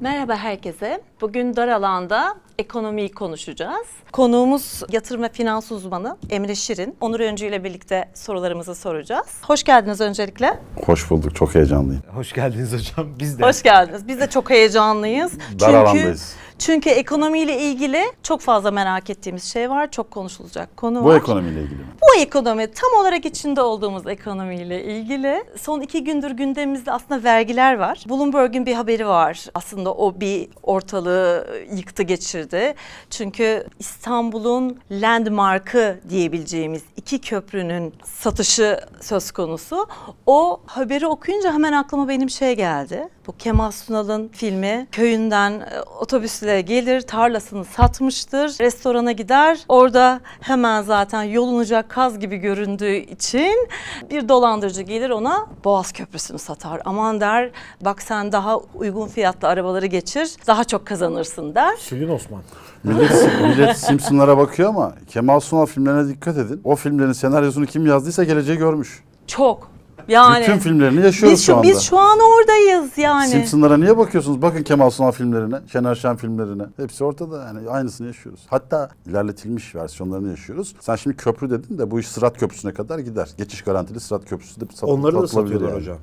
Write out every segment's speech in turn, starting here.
Merhaba herkese. Bugün dar alanda ekonomiyi konuşacağız. Konuğumuz yatırım ve finans uzmanı Emre Şirin. Onur Öncü ile birlikte sorularımızı soracağız. Hoş geldiniz öncelikle. Hoş bulduk. Çok heyecanlıyım. Hoş geldiniz hocam. Biz de. Hoş geldiniz. Biz de çok heyecanlıyız. Dar çünkü alandayız. Çünkü ekonomiyle ilgili çok fazla merak ettiğimiz şey var. Çok konuşulacak konu Bu var. ekonomiyle ilgili mi? Bu ekonomi tam olarak içinde olduğumuz ekonomiyle ilgili son iki gündür gündemimizde aslında vergiler var. Bloomberg'un bir haberi var. Aslında o bir ortalığı yıktı geçirdi. Çünkü İstanbul'un landmarkı diyebileceğimiz iki köprünün satışı söz konusu. O haberi okuyunca hemen aklıma benim şey geldi. Bu Kemal Sunal'ın filmi köyünden e, otobüsle gelir, tarlasını satmıştır, restorana gider. Orada hemen zaten yolunacak kaz gibi göründüğü için bir dolandırıcı gelir ona Boğaz Köprüsü'nü satar. Aman der bak sen daha uygun fiyatlı arabaları geçir, daha çok kazanırsın der. Sülün Osman. Millet, millet Simpsonlara bakıyor ama Kemal Sunal filmlerine dikkat edin. O filmlerin senaryosunu kim yazdıysa geleceği görmüş. Çok. Yani Bütün filmlerini yaşıyoruz biz şu anda. biz şu an oradayız yani. Simpsonlara niye bakıyorsunuz? Bakın Kemal Sunal filmlerine, Şener Şen filmlerine. Hepsi ortada yani aynısını yaşıyoruz. Hatta ilerletilmiş versiyonlarını yaşıyoruz. Sen şimdi köprü dedin de bu iş Sırat Köprüsü'ne kadar gider. Geçiş garantili Sırat Köprüsü de sat, Onları da satıyorlar yani. hocam.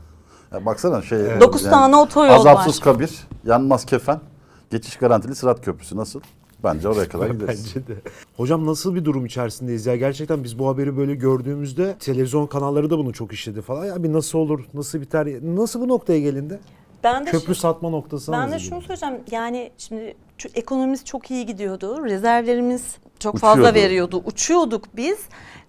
Ya baksana şey. Dokuz tane otoyol var. Azapsız kabir, yanmaz kefen, geçiş garantili Sırat Köprüsü nasıl? Bence oraya kadar gideriz. Bence de. Hocam nasıl bir durum içerisindeyiz ya? Gerçekten biz bu haberi böyle gördüğümüzde televizyon kanalları da bunu çok işledi falan. Ya bir nasıl olur, nasıl biter, nasıl bu noktaya gelindi? ben de Köprü satma noktasına Ben de şunu söyleyeceğim. Yani şimdi şu ekonomimiz çok iyi gidiyordu. Rezervlerimiz çok Uçuyordu. fazla veriyordu. Uçuyorduk biz.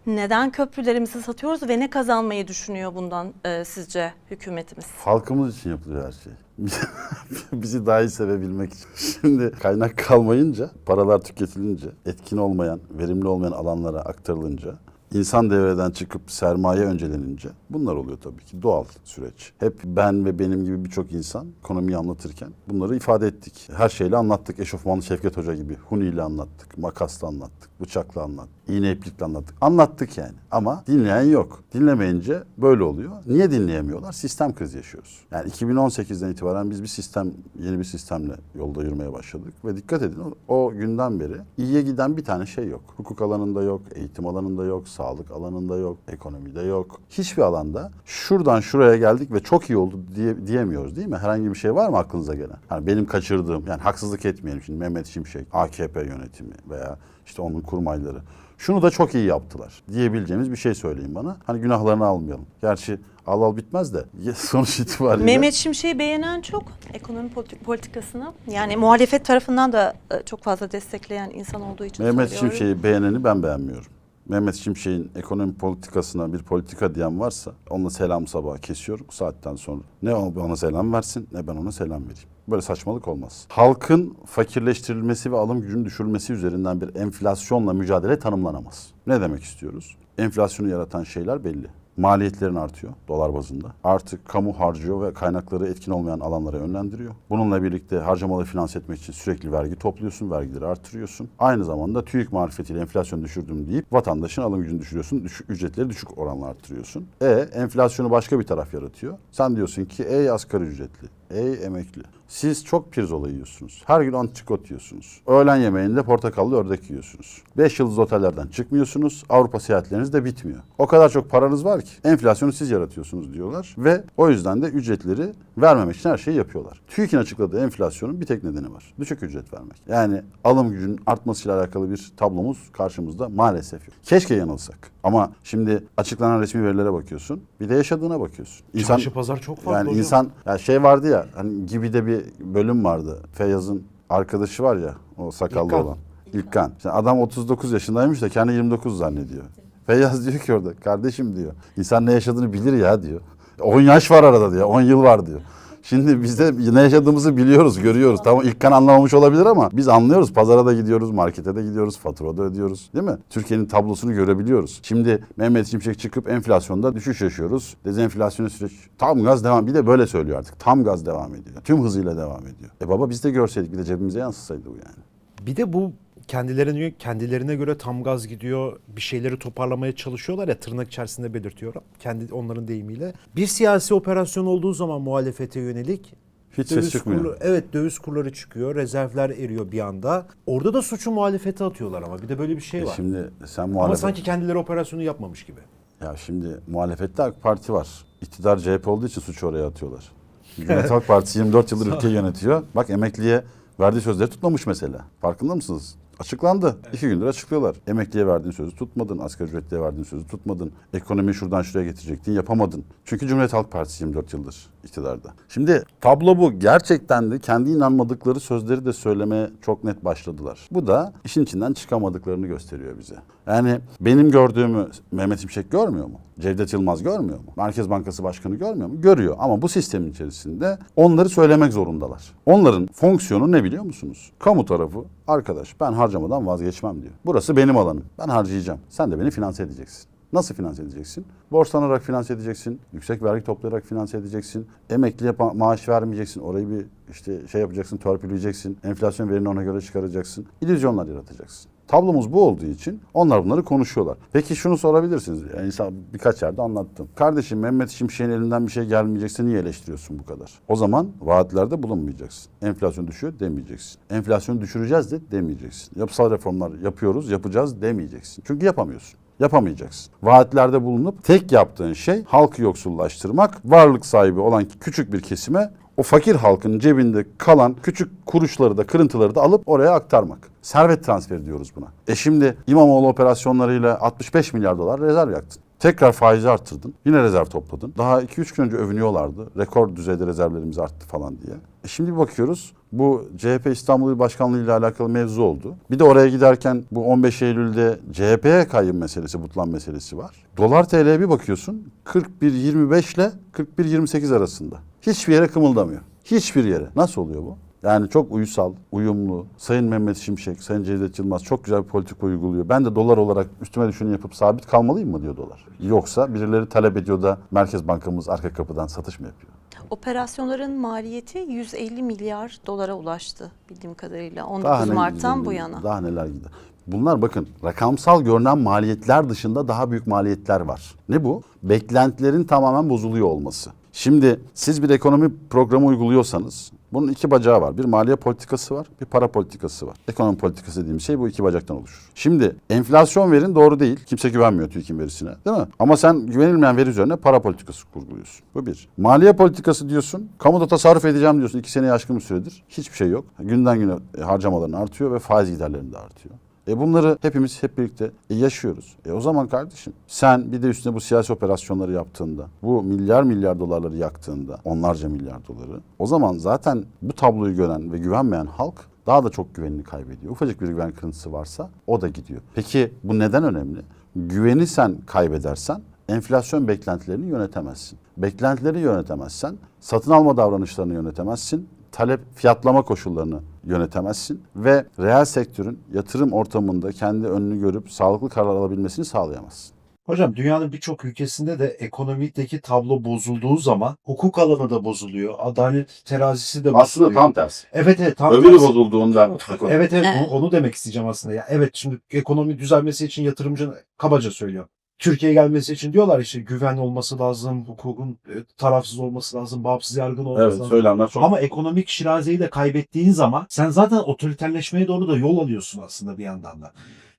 Neden köprülerimizi satıyoruz ve ne kazanmayı düşünüyor bundan e, sizce hükümetimiz? Halkımız için yapılıyor her şey. Bizi daha iyi sevebilmek için. Şimdi kaynak kalmayınca, paralar tüketilince, etkin olmayan, verimli olmayan alanlara aktarılınca, insan devreden çıkıp sermaye öncelenince bunlar oluyor tabii ki doğal süreç. Hep ben ve benim gibi birçok insan ekonomiyi anlatırken bunları ifade ettik. Her şeyle anlattık. Eşofmanlı Şevket Hoca gibi. Huniyle anlattık, makasla anlattık, bıçakla anlattık, iğne iplikle anlattık. Anlattık yani ama dinleyen yok. Dinlemeyince böyle oluyor. Niye dinleyemiyorlar? Sistem krizi yaşıyoruz. Yani 2018'den itibaren biz bir sistem, yeni bir sistemle yolda yürümeye başladık. Ve dikkat edin o, günden beri iyiye giden bir tane şey yok. Hukuk alanında yok, eğitim alanında yok, sağlık alanında yok, ekonomide yok. Hiçbir alanda şuradan şuraya geldik ve çok iyi oldu diye, diyemiyoruz değil mi? Herhangi bir şey var mı aklınıza gelen? Hani benim kaçırdığım, yani haksızlık etmeyelim şimdi Mehmet Şimşek, AKP yönetimi veya işte onun kurmayları. Şunu da çok iyi yaptılar diyebileceğimiz bir şey söyleyin bana. Hani günahlarını almayalım. Gerçi al al bitmez de sonuç itibariyle. Mehmet Şimşek'i beğenen çok ekonomi politi- politikasını. Yani muhalefet tarafından da e, çok fazla destekleyen insan olduğu için Mehmet. Şimşek'i beğeneni ben beğenmiyorum. Mehmet Şimşek'in ekonomi politikasına bir politika diyen varsa onunla selam sabah kesiyorum saatten sonra. Ne o bana selam versin ne ben ona selam vereyim. Böyle saçmalık olmaz. Halkın fakirleştirilmesi ve alım gücünün düşürülmesi üzerinden bir enflasyonla mücadele tanımlanamaz. Ne demek istiyoruz? Enflasyonu yaratan şeyler belli. Maliyetlerin artıyor dolar bazında. Artık kamu harcıyor ve kaynakları etkin olmayan alanlara yönlendiriyor. Bununla birlikte harcamaları finanse etmek için sürekli vergi topluyorsun, vergileri artırıyorsun. Aynı zamanda TÜİK marifetiyle enflasyonu düşürdüm deyip vatandaşın alım gücünü düşürüyorsun, düşük, ücretleri düşük oranla artırıyorsun. E enflasyonu başka bir taraf yaratıyor. Sen diyorsun ki ey asgari ücretli, ey emekli. Siz çok pirzola yiyorsunuz. Her gün antrikot yiyorsunuz. Öğlen yemeğinde portakallı ördek yiyorsunuz. 5 yıldız otellerden çıkmıyorsunuz. Avrupa seyahatleriniz de bitmiyor. O kadar çok paranız var ki enflasyonu siz yaratıyorsunuz diyorlar. Ve o yüzden de ücretleri vermemek için her şeyi yapıyorlar. TÜİK'in açıkladığı enflasyonun bir tek nedeni var. Düşük ücret vermek. Yani alım gücünün artmasıyla alakalı bir tablomuz karşımızda maalesef yok. Keşke yanılsak. Ama şimdi açıklanan resmi verilere bakıyorsun. Bir de yaşadığına bakıyorsun. Çarşı pazar çok farklı Yani hocam. insan ya şey vardı ya hani gibi de bir bölüm vardı. Feyyaz'ın arkadaşı var ya o sakallı İlkan. olan. İlkan. İşte adam 39 yaşındaymış da kendi 29 zannediyor. Feyyaz diyor ki orada kardeşim diyor. İnsan ne yaşadığını bilir ya diyor. 10 yaş var arada diyor. 10 yıl var diyor. Şimdi biz de ne yaşadığımızı biliyoruz, görüyoruz. Tamam ilk kan anlamamış olabilir ama biz anlıyoruz. Pazara da gidiyoruz, markete de gidiyoruz, fatura da ödüyoruz. Değil mi? Türkiye'nin tablosunu görebiliyoruz. Şimdi Mehmet Şimşek çıkıp enflasyonda düşüş yaşıyoruz. Dezenflasyonu süreç tam gaz devam. Bir de böyle söylüyor artık. Tam gaz devam ediyor. Tüm hızıyla devam ediyor. E baba biz de görseydik bir de cebimize yansısaydı bu yani. Bir de bu kendilerine kendilerine göre tam gaz gidiyor. Bir şeyleri toparlamaya çalışıyorlar ya tırnak içerisinde belirtiyorum. Kendi onların deyimiyle. Bir siyasi operasyon olduğu zaman muhalefete yönelik Hiç ses çıkmıyor. kurları- evet döviz kurları çıkıyor, rezervler eriyor bir anda. Orada da suçu muhalefete atıyorlar ama bir de böyle bir şey E var. şimdi sen ama muhalefet... sanki kendileri operasyonu yapmamış gibi. Ya şimdi muhalefette AK Parti var. İktidar CHP olduğu için suçu oraya atıyorlar. Cumhuriyet Halk Partisi 24 yıldır ülkeyi yönetiyor. Bak emekliye verdiği sözleri tutmamış mesela. Farkında mısınız? Açıklandı. İki gündür açıklıyorlar. Emekliye verdiğin sözü tutmadın. Asgari ücretliye verdiğin sözü tutmadın. Ekonomiyi şuradan şuraya getirecektin. Yapamadın. Çünkü Cumhuriyet Halk Partisi 24 yıldır iktidarda. Şimdi tablo bu. Gerçekten de kendi inanmadıkları sözleri de söylemeye çok net başladılar. Bu da işin içinden çıkamadıklarını gösteriyor bize. Yani benim gördüğümü Mehmet İmşek görmüyor mu? Cevdet Yılmaz görmüyor mu? Merkez Bankası Başkanı görmüyor mu? Görüyor. Ama bu sistemin içerisinde onları söylemek zorundalar. Onların fonksiyonu ne biliyor musunuz? Kamu tarafı arkadaş ben harcamadan vazgeçmem diyor. Burası benim alanım. Ben harcayacağım. Sen de beni finanse edeceksin. Nasıl finanse edeceksin? Borçlanarak finanse edeceksin. Yüksek vergi toplayarak finanse edeceksin. Emekliye maaş vermeyeceksin. Orayı bir işte şey yapacaksın, törpüleyeceksin. Enflasyon verini ona göre çıkaracaksın. İllüzyonlar yaratacaksın. Tablomuz bu olduğu için onlar bunları konuşuyorlar. Peki şunu sorabilirsiniz. Yani insan birkaç yerde anlattım. Kardeşim Mehmet Şimşek'in elinden bir şey gelmeyecekse niye eleştiriyorsun bu kadar? O zaman vaatlerde bulunmayacaksın. Enflasyon düşüyor demeyeceksin. Enflasyonu düşüreceğiz de demeyeceksin. Yapısal reformlar yapıyoruz, yapacağız demeyeceksin. Çünkü yapamıyorsun. Yapamayacaksın. Vaatlerde bulunup tek yaptığın şey halkı yoksullaştırmak, varlık sahibi olan küçük bir kesime o fakir halkın cebinde kalan küçük kuruşları da kırıntıları da alıp oraya aktarmak. Servet transferi diyoruz buna. E şimdi İmamoğlu operasyonlarıyla 65 milyar dolar rezerv yaktın. Tekrar faizi arttırdın. Yine rezerv topladın. Daha 2-3 gün önce övünüyorlardı. Rekor düzeyde rezervlerimiz arttı falan diye. E şimdi bakıyoruz bu CHP İstanbul İl Başkanlığı ile alakalı mevzu oldu. Bir de oraya giderken bu 15 Eylül'de CHP'ye kayyum meselesi, butlan meselesi var. Dolar TL'ye bir bakıyorsun 41.25 ile 41.28 arasında. Hiçbir yere kımıldamıyor. Hiçbir yere. Nasıl oluyor bu? Yani çok uysal, uyumlu. Sayın Mehmet Şimşek, Sayın Cevdet Yılmaz çok güzel bir politika uyguluyor. Ben de dolar olarak üstüme düşeni yapıp sabit kalmalıyım mı diyor dolar. Yoksa birileri talep ediyor da Merkez Bankamız arka kapıdan satış mı yapıyor? Operasyonların maliyeti 150 milyar dolara ulaştı bildiğim kadarıyla 19 Daha Mart'tan bu yana. Daha neler gider. Bunlar bakın rakamsal görünen maliyetler dışında daha büyük maliyetler var. Ne bu? Beklentilerin tamamen bozuluyor olması. Şimdi siz bir ekonomi programı uyguluyorsanız bunun iki bacağı var. Bir maliye politikası var, bir para politikası var. Ekonomi politikası dediğim şey bu iki bacaktan oluşur. Şimdi enflasyon verin doğru değil. Kimse güvenmiyor TÜİK'in verisine değil mi? Ama sen güvenilmeyen veri üzerine para politikası kurguluyorsun. Bu bir. Maliye politikası diyorsun. Kamuda tasarruf edeceğim diyorsun. iki seneye aşkın bir süredir. Hiçbir şey yok. Günden güne harcamaların artıyor ve faiz giderlerin de artıyor. E bunları hepimiz hep birlikte e, yaşıyoruz. E o zaman kardeşim sen bir de üstüne bu siyasi operasyonları yaptığında, bu milyar milyar dolarları yaktığında, onlarca milyar doları, o zaman zaten bu tabloyu gören ve güvenmeyen halk daha da çok güvenini kaybediyor. Ufacık bir güven kırıntısı varsa o da gidiyor. Peki bu neden önemli? Güveni sen kaybedersen enflasyon beklentilerini yönetemezsin. Beklentileri yönetemezsen satın alma davranışlarını yönetemezsin talep fiyatlama koşullarını yönetemezsin ve reel sektörün yatırım ortamında kendi önünü görüp sağlıklı karar alabilmesini sağlayamazsın. Hocam dünyanın birçok ülkesinde de ekonomideki tablo bozulduğu zaman hukuk alanı da bozuluyor. Adalet terazisi de bozuluyor. tersi. Evet evet tam Öbürü tersi. bozulduğunda Evet evet onu, onu demek isteyeceğim aslında. Ya evet şimdi ekonomi düzelmesi için yatırımcı kabaca söylüyor. Türkiye gelmesi için diyorlar işte güven olması lazım, hukukun e, tarafsız olması lazım, bağımsız yargın olması evet lazım. söylemler çok Ama ekonomik şirazeyi de kaybettiğin zaman sen zaten otoriterleşmeye doğru da yol alıyorsun aslında bir yandan da.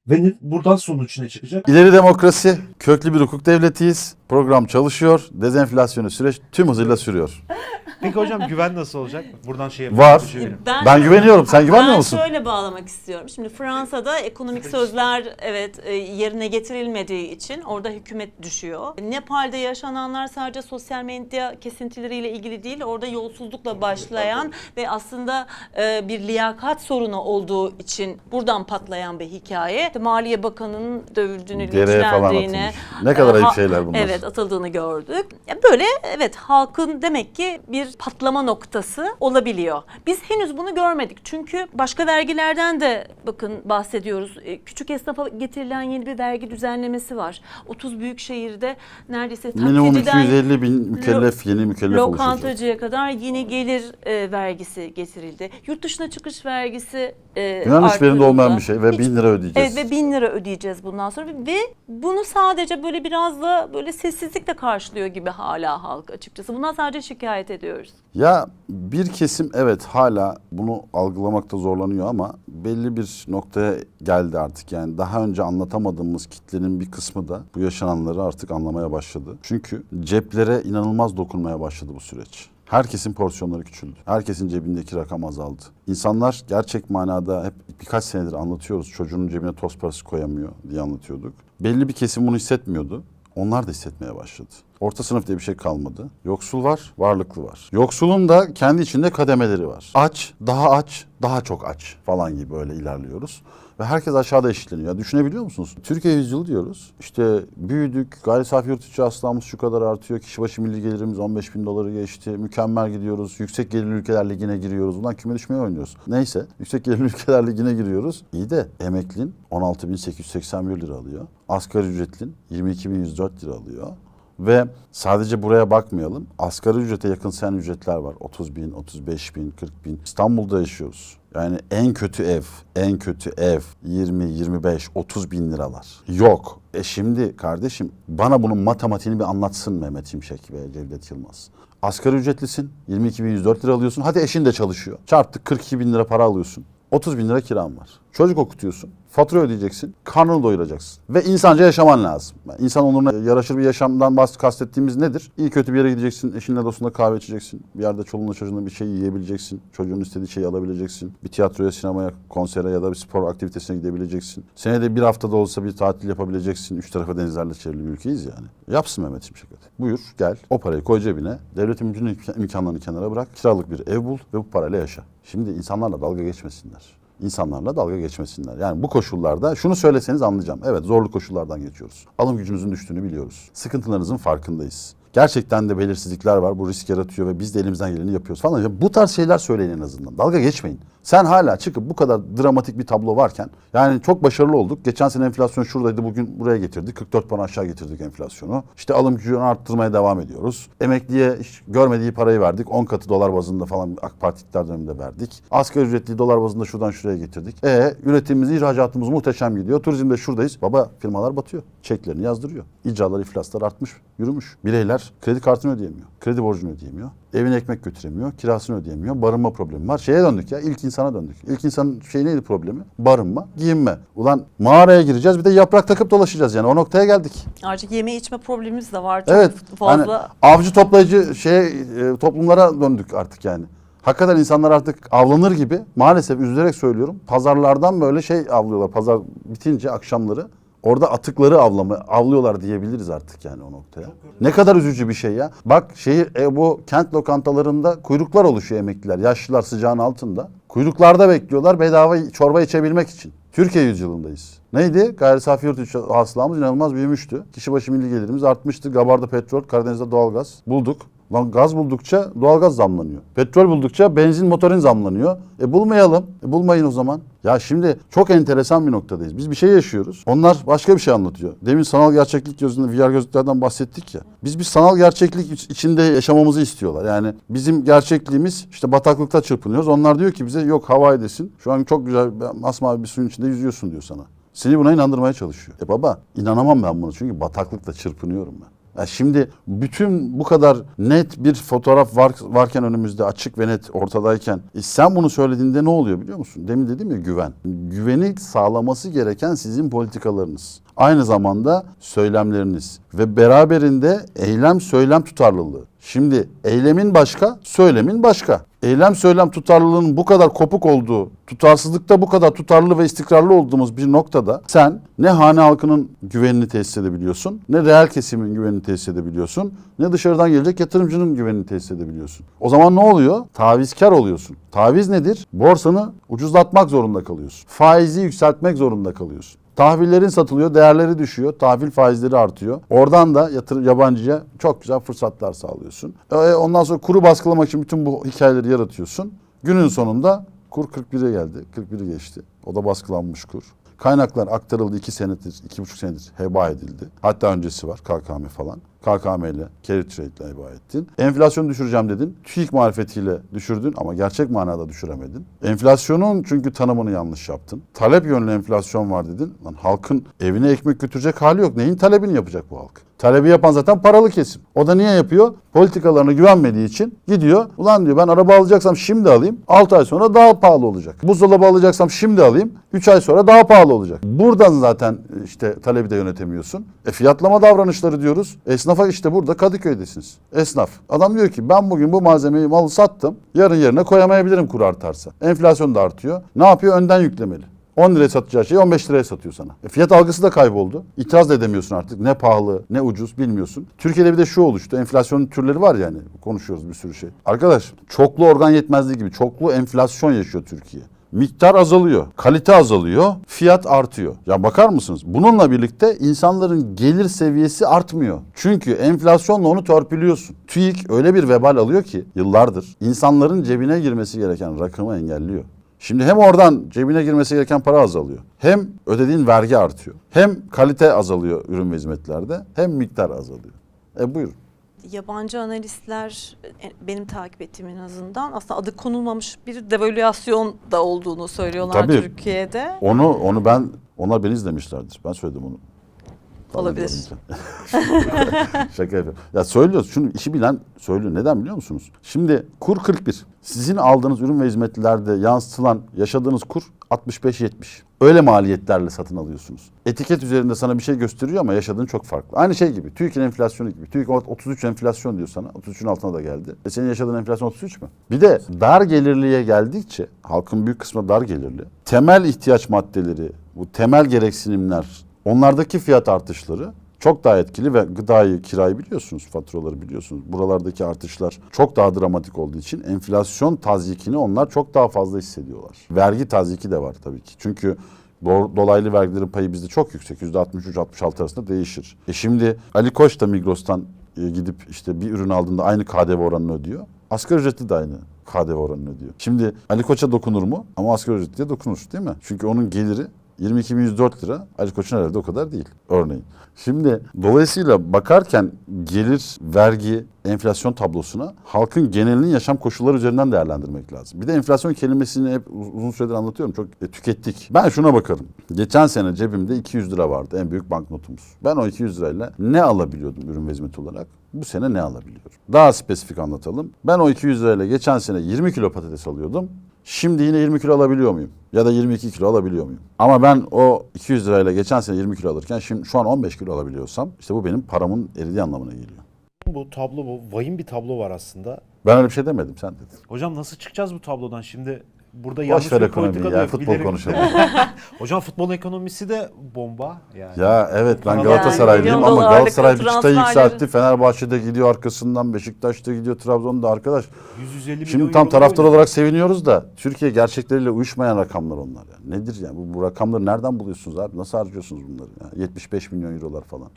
Ve buradan sonuç ne çıkacak? İleri demokrasi, köklü bir hukuk devletiyiz. Program çalışıyor. Dezenflasyonu süreç tüm hızıyla sürüyor. Peki hocam güven nasıl olacak? Buradan şey Var. çevirelim. Ben güveniyorum. Sen güvenmiyor ben musun? şöyle bağlamak istiyorum. Şimdi Fransa'da ekonomik sözler evet e, yerine getirilmediği için orada hükümet düşüyor. Nepal'de yaşananlar sadece sosyal medya kesintileriyle ilgili değil. Orada yolsuzlukla başlayan ve aslında e, bir liyakat sorunu olduğu için buradan patlayan bir hikaye. İşte Maliye Bakanı'nın dövüldüğünü, Dereye falan linçlendiğini, atılmış. Ne kadar e, ayıp şeyler bunlar. Evet atıldığını gördük. Ya Böyle evet halkın demek ki bir patlama noktası olabiliyor. Biz henüz bunu görmedik. Çünkü başka vergilerden de bakın bahsediyoruz. E, Küçük esnafa getirilen yeni bir vergi düzenlemesi var. 30 büyük şehirde neredeyse Minimum taksiciden 250 bin mükellef, yeni mükellef oluşacak. lokantacıya kadar yeni gelir e, vergisi getirildi. Yurt dışına çıkış vergisi e, hiçbirinde artırıldı. olmayan bir şey ve Hiç- bin lira ödeyeceğiz. Evet ve 1000 lira ödeyeceğiz bundan sonra ve bunu sadece böyle biraz da böyle sessizlikle karşılıyor gibi hala halk açıkçası. Bundan sadece şikayet ediyoruz. Ya bir kesim evet hala bunu algılamakta zorlanıyor ama belli bir noktaya geldi artık. Yani daha önce anlatamadığımız kitlenin bir kısmı da bu yaşananları artık anlamaya başladı. Çünkü ceplere inanılmaz dokunmaya başladı bu süreç. Herkesin porsiyonları küçüldü. Herkesin cebindeki rakam azaldı. İnsanlar gerçek manada hep birkaç senedir anlatıyoruz. Çocuğunun cebine toz parası koyamıyor diye anlatıyorduk. Belli bir kesim bunu hissetmiyordu. Onlar da hissetmeye başladı. Orta sınıf diye bir şey kalmadı. Yoksul var, varlıklı var. Yoksulun da kendi içinde kademeleri var. Aç, daha aç, daha çok aç falan gibi böyle ilerliyoruz. Ve herkes aşağıda eşitleniyor. Düşünebiliyor musunuz? Türkiye yüzyılı diyoruz. İşte büyüdük, gayri safi yurt içi hasılamız şu kadar artıyor. Kişi başı milli gelirimiz 15 bin doları geçti. Mükemmel gidiyoruz. Yüksek gelirli ülkeler ligine giriyoruz. Ulan küme düşmeye oynuyoruz. Neyse yüksek gelirli ülkeler ligine giriyoruz. İyi de emeklin 16.881 lira alıyor. Asgari ücretlin 22.104 lira alıyor. Ve sadece buraya bakmayalım. Asgari ücrete yakınsayan ücretler var. 30 bin, 35 bin, 40 bin. İstanbul'da yaşıyoruz. Yani en kötü ev, en kötü ev 20, 25, 30 bin liralar. Yok. E şimdi kardeşim bana bunun matematiğini bir anlatsın Mehmet Şimşek ve Cevdet Yılmaz. Asgari ücretlisin. 22.104 lira alıyorsun. Hadi eşin de çalışıyor. Çarptık 42 bin lira para alıyorsun. 30 bin lira kiran var. Çocuk okutuyorsun. Fatura ödeyeceksin. Karnını doyuracaksın. Ve insanca yaşaman lazım. Yani İnsan onuruna yaraşır bir yaşamdan bahs kastettiğimiz nedir? İyi kötü bir yere gideceksin. Eşinle dostunla kahve içeceksin. Bir yerde çoluğunla çocuğunla bir şey yiyebileceksin. Çocuğun istediği şeyi alabileceksin. Bir tiyatroya, sinemaya, konsere ya da bir spor aktivitesine gidebileceksin. Senede bir haftada olsa bir tatil yapabileceksin. Üç tarafa denizlerle çevrili bir ülkeyiz yani. Yapsın Mehmet Şimşek. Buyur gel. O parayı koy cebine. Devletin bütün imkan- imkanlarını kenara bırak. Kiralık bir ev bul ve bu parayla yaşa. Şimdi insanlarla dalga geçmesinler insanlarla dalga geçmesinler. Yani bu koşullarda şunu söyleseniz anlayacağım. Evet zorlu koşullardan geçiyoruz. Alım gücümüzün düştüğünü biliyoruz. Sıkıntılarınızın farkındayız. Gerçekten de belirsizlikler var. Bu risk yaratıyor ve biz de elimizden geleni yapıyoruz falan. Ya bu tarz şeyler söyleyin en azından. Dalga geçmeyin. Sen hala çıkıp bu kadar dramatik bir tablo varken yani çok başarılı olduk. Geçen sene enflasyon şuradaydı bugün buraya getirdik. 44 puan aşağı getirdik enflasyonu. İşte alım gücünü arttırmaya devam ediyoruz. Emekliye hiç görmediği parayı verdik. 10 katı dolar bazında falan AK Parti döneminde verdik. Asgari ücretli dolar bazında şuradan şuraya getirdik. E üretimimiz, ihracatımız muhteşem gidiyor. Turizmde şuradayız. Baba firmalar batıyor. Çeklerini yazdırıyor. İcralar, iflaslar artmış, yürümüş. Bireyler kredi kartını ödeyemiyor. Kredi borcunu ödeyemiyor. Evine ekmek götüremiyor. Kirasını ödeyemiyor. Barınma problemi var. Şeye döndük ya. ilk insana döndük. İlk insanın şey neydi problemi? Barınma, giyinme. Ulan mağaraya gireceğiz bir de yaprak takıp dolaşacağız yani. O noktaya geldik. Artık yeme içme problemimiz de var. Çok Evet. fazla. Hani avcı toplayıcı şey e, toplumlara döndük artık yani. Hakikaten insanlar artık avlanır gibi maalesef üzülerek söylüyorum. Pazarlardan böyle şey avlıyorlar. Pazar bitince akşamları orada atıkları avlama avlıyorlar diyebiliriz artık yani o noktaya. Ne kadar üzücü bir şey ya. Bak şehir e, bu kent lokantalarında kuyruklar oluşuyor emekliler. Yaşlılar sıcağın altında. Kuyruklarda bekliyorlar bedava çorba içebilmek için. Türkiye yüzyılındayız. Neydi? Gayri safi yurt içi hasılamız inanılmaz büyümüştü. Kişi başı milli gelirimiz artmıştı. Gabar'da petrol, Karadeniz'de doğalgaz bulduk. Lan gaz buldukça doğalgaz zamlanıyor. Petrol buldukça benzin motorin zamlanıyor. E bulmayalım. E bulmayın o zaman. Ya şimdi çok enteresan bir noktadayız. Biz bir şey yaşıyoruz. Onlar başka bir şey anlatıyor. Demin sanal gerçeklik gözünde VR gözlüklerden bahsettik ya. Biz bir sanal gerçeklik iç- içinde yaşamamızı istiyorlar. Yani bizim gerçekliğimiz işte bataklıkta çırpınıyoruz. Onlar diyor ki bize yok Hawaii'desin. Şu an çok güzel masmavi bir suyun içinde yüzüyorsun diyor sana. Seni buna inandırmaya çalışıyor. E baba inanamam ben buna çünkü bataklıkta çırpınıyorum ben. Şimdi bütün bu kadar net bir fotoğraf var, varken önümüzde açık ve net ortadayken e sen bunu söylediğinde ne oluyor biliyor musun? Demin dedim ya güven. Güveni sağlaması gereken sizin politikalarınız. Aynı zamanda söylemleriniz ve beraberinde eylem söylem tutarlılığı. Şimdi eylemin başka, söylemin başka. Eylem söylem tutarlılığının bu kadar kopuk olduğu, tutarsızlıkta bu kadar tutarlı ve istikrarlı olduğumuz bir noktada sen ne hane halkının güvenini tesis edebiliyorsun, ne reel kesimin güvenini tesis edebiliyorsun, ne dışarıdan gelecek yatırımcının güvenini tesis edebiliyorsun. O zaman ne oluyor? Tavizkar oluyorsun. Taviz nedir? Borsanı ucuzlatmak zorunda kalıyorsun. Faizi yükseltmek zorunda kalıyorsun. Tahvillerin satılıyor, değerleri düşüyor, tahvil faizleri artıyor. Oradan da yatırım yabancıya çok güzel fırsatlar sağlıyorsun. E, ondan sonra kuru baskılamak için bütün bu hikayeleri yaratıyorsun. Günün sonunda kur 41'e geldi, 41'i geçti. O da baskılanmış kur. Kaynaklar aktarıldı 2 senedir, 2,5 senedir heba edildi. Hatta öncesi var KKM falan. KKM ile, carry trade ile iba ettin. Enflasyonu düşüreceğim dedin. TÜİK marifetiyle düşürdün ama gerçek manada düşüremedin. Enflasyonun çünkü tanımını yanlış yaptın. Talep yönlü enflasyon var dedin. Lan halkın evine ekmek götürecek hali yok. Neyin talebini yapacak bu halk? Talebi yapan zaten paralı kesim. O da niye yapıyor? Politikalarına güvenmediği için gidiyor. Ulan diyor ben araba alacaksam şimdi alayım. 6 ay sonra daha pahalı olacak. Buzdolabı alacaksam şimdi alayım. 3 ay sonra daha pahalı olacak. Buradan zaten işte talebi de yönetemiyorsun. E fiyatlama davranışları diyoruz. Esnafa işte burada Kadıköy'desiniz. Esnaf. Adam diyor ki ben bugün bu malzemeyi malı sattım. Yarın yerine koyamayabilirim kur artarsa. Enflasyon da artıyor. Ne yapıyor? Önden yüklemeli. 10 liraya satacağı şeyi 15 liraya satıyor sana. E fiyat algısı da kayboldu. İtiraz da edemiyorsun artık. Ne pahalı ne ucuz bilmiyorsun. Türkiye'de bir de şu oluştu. Enflasyonun türleri var yani. Konuşuyoruz bir sürü şey. Arkadaş çoklu organ yetmezliği gibi çoklu enflasyon yaşıyor Türkiye. Miktar azalıyor, kalite azalıyor, fiyat artıyor. Ya bakar mısınız? Bununla birlikte insanların gelir seviyesi artmıyor. Çünkü enflasyonla onu törpülüyorsun. TÜİK öyle bir vebal alıyor ki yıllardır insanların cebine girmesi gereken rakamı engelliyor. Şimdi hem oradan cebine girmesi gereken para azalıyor. Hem ödediğin vergi artıyor. Hem kalite azalıyor ürün ve hizmetlerde hem miktar azalıyor. E buyurun. Yabancı analistler e, benim takip ettiğim en azından aslında adı konulmamış bir devalüasyon da olduğunu söylüyorlar Tabii. Türkiye'de. Onu onu ben onlar beni izlemişlerdir. Ben söyledim onu. Olabilir. Şaka yapıyorum. Ya söylüyoruz. Şunu işi bilen söylüyor. Neden biliyor musunuz? Şimdi kur 41. Sizin aldığınız ürün ve hizmetlerde yansıtılan yaşadığınız kur 65-70. Öyle maliyetlerle satın alıyorsunuz. Etiket üzerinde sana bir şey gösteriyor ama yaşadığın çok farklı. Aynı şey gibi. TÜİK'in enflasyonu gibi. TÜİK 33 enflasyon diyor sana. 33'ün altına da geldi. E senin yaşadığın enflasyon 33 mü? Bir de dar gelirliye geldikçe halkın büyük kısmı dar gelirli. Temel ihtiyaç maddeleri, bu temel gereksinimler, onlardaki fiyat artışları çok daha etkili ve gıdayı, kirayı biliyorsunuz, faturaları biliyorsunuz. Buralardaki artışlar çok daha dramatik olduğu için enflasyon tazyikini onlar çok daha fazla hissediyorlar. Vergi tazyiki de var tabii ki. Çünkü do- dolaylı vergilerin payı bizde çok yüksek. %63-66 arasında değişir. E şimdi Ali Koç da Migros'tan e, gidip işte bir ürün aldığında aynı KDV oranını ödüyor. Asgari ücretli de aynı KDV oranını ödüyor. Şimdi Ali Koç'a dokunur mu? Ama asgari ücretliye dokunur değil mi? Çünkü onun geliri 22.104 lira. Ali Koç'un herhalde o kadar değil örneğin. Şimdi dolayısıyla bakarken gelir, vergi, enflasyon tablosuna halkın genelinin yaşam koşulları üzerinden değerlendirmek lazım. Bir de enflasyon kelimesini hep uz- uzun süredir anlatıyorum. Çok e, tükettik. Ben şuna bakarım. Geçen sene cebimde 200 lira vardı en büyük banknotumuz. Ben o 200 lirayla ne alabiliyordum ürün ve hizmet olarak? Bu sene ne alabiliyorum? Daha spesifik anlatalım. Ben o 200 lirayla geçen sene 20 kilo patates alıyordum. Şimdi yine 20 kilo alabiliyor muyum? Ya da 22 kilo alabiliyor muyum? Ama ben o 200 lirayla geçen sene 20 kilo alırken şimdi şu an 15 kilo alabiliyorsam işte bu benim paramın eridiği anlamına geliyor. Bu tablo bu. Vahim bir tablo var aslında. Ben öyle bir şey demedim sen dedin. Hocam nasıl çıkacağız bu tablodan? Şimdi burada yanlış bir politika ya futbol bilerek- konuşalım. Hocam futbol ekonomisi de bomba yani. ya evet ben Yani Galatasaraylıyım ama Galatasaray bir transferleri- yükseltti. Fenerbahçe'de gidiyor arkasından Beşiktaş'ta gidiyor Trabzon'da arkadaş. 150 milyon Şimdi tam taraftar olarak seviniyoruz da Türkiye gerçekleriyle uyuşmayan rakamlar onlar. Yani. Nedir yani bu, bu rakamları nereden buluyorsunuz abi? Nasıl harcıyorsunuz bunları? ya? 75 milyon eurolar falan.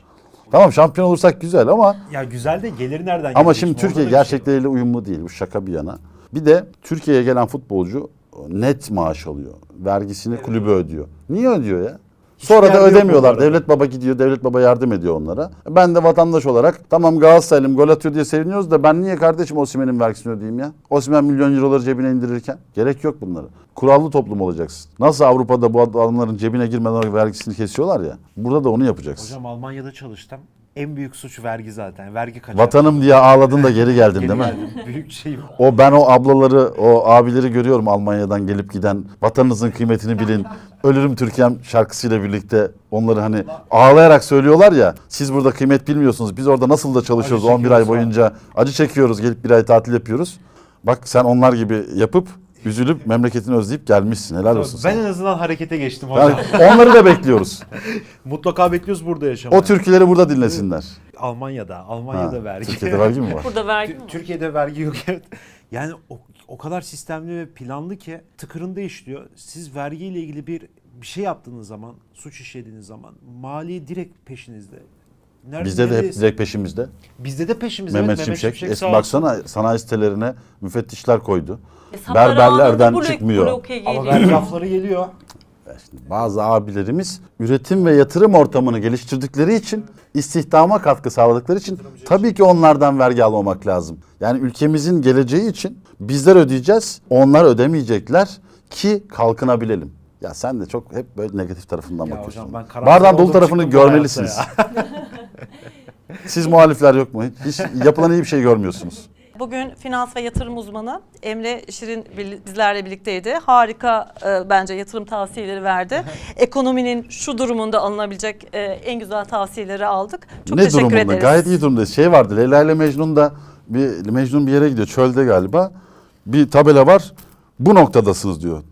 Tamam şampiyon olursak güzel ama Ya güzel de gelir nereden ama şimdi Türkiye şey gerçekleriyle uyumlu değil. Bu şaka bir yana. Bir de Türkiye'ye gelen futbolcu net maaş alıyor. Vergisini kulübü ödüyor. Niye ödüyor ya? Sonra da ödemiyorlar. Devlet baba gidiyor, devlet baba yardım ediyor onlara. Ben de vatandaş olarak tamam Galatasaraylıyım gol atıyor diye seviniyoruz da ben niye kardeşim Osimhen'in vergisini ödeyeyim ya? Osimhen milyon euroları cebine indirirken. Gerek yok bunlara. Kurallı toplum olacaksın. Nasıl Avrupa'da bu adamların cebine girmeden vergisini kesiyorlar ya. Burada da onu yapacaksın. Hocam Almanya'da çalıştım. En büyük suç vergi zaten. Vergi kaçar. Vatanım diye ağladın da geri geldin değil mi? Büyük şey bu. O ben o ablaları, o abileri görüyorum Almanya'dan gelip giden. Vatanınızın kıymetini bilin. Ölürüm Türkiye'm şarkısıyla birlikte onları hani ağlayarak söylüyorlar ya. Siz burada kıymet bilmiyorsunuz. Biz orada nasıl da çalışıyoruz Acı 11 ay çekiyoruz boyunca. Acı çekiyoruz. Gelip bir ay tatil yapıyoruz. Bak sen onlar gibi yapıp üzülüp memleketini özleyip gelmişsin. Helal olsun Ben sana. en azından harekete geçtim hocam. Yani onları da bekliyoruz. Mutlaka bekliyoruz burada yaşamayı. O türküleri burada dinlesinler. Almanya'da. Ha, Almanya'da vergi. Türkiye'de vergi mi var? Burada vergi mi var? Türkiye'de vergi yok evet. Yani o, o kadar sistemli ve planlı ki tıkırında işliyor. Siz vergiyle ilgili bir bir şey yaptığınız zaman, suç işlediğiniz zaman mali direkt peşinizde. Nerede, Bizde de hep neredeyiz? direkt peşimizde. Bizde de peşimizde. Mehmet evet, Şimşek. sağ Eski olsun. baksana sanayi sitelerine müfettişler koydu. Hesapları Berberlerden anında blok- çıkmıyor. bloke Ama geliyor. vergi hafları geliyor. Şimdi bazı abilerimiz üretim ve yatırım ortamını geliştirdikleri için istihdama katkı sağladıkları için tabii ki onlardan vergi almamak lazım. Yani ülkemizin geleceği için bizler ödeyeceğiz, onlar ödemeyecekler ki kalkınabilelim. Ya sen de çok hep böyle negatif tarafından Ya bakıyorsun. hocam ben karamsar Bardağın dolu oldum, tarafını çıktım bu hayatta görmelisiniz. Siz muhalifler yok mu? Hiç yapılan iyi bir şey görmüyorsunuz. Bugün finans ve yatırım uzmanı Emre Şirin bizlerle birlikteydi. Harika e, bence yatırım tavsiyeleri verdi. Ekonominin şu durumunda alınabilecek e, en güzel tavsiyeleri aldık. Çok ne teşekkür durumunda? ederiz. Gayet iyi durumda. Şey vardı Leyla ile Mecnun da bir Mecnun bir yere gidiyor çölde galiba. Bir tabela var. Bu noktadasınız diyor.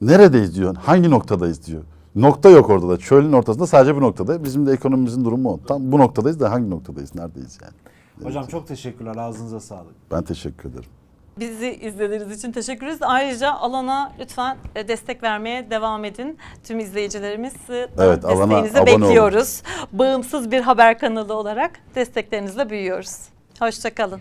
Neredeyiz diyor. Hangi noktadayız diyor. Nokta yok orada da. Çölün ortasında sadece bir noktada. Bizim de ekonomimizin durumu o. Tam bu noktadayız da hangi noktadayız? Neredeyiz yani? Hocam çok teşekkürler. Ağzınıza sağlık. Ben teşekkür ederim. Bizi izlediğiniz için teşekkür ederiz. Ayrıca alana lütfen e, destek vermeye devam edin. Tüm izleyicilerimiz Evet, Alana desteğinizi abone olun. bekliyoruz. Bağımsız bir haber kanalı olarak desteklerinizle büyüyoruz. Hoşçakalın.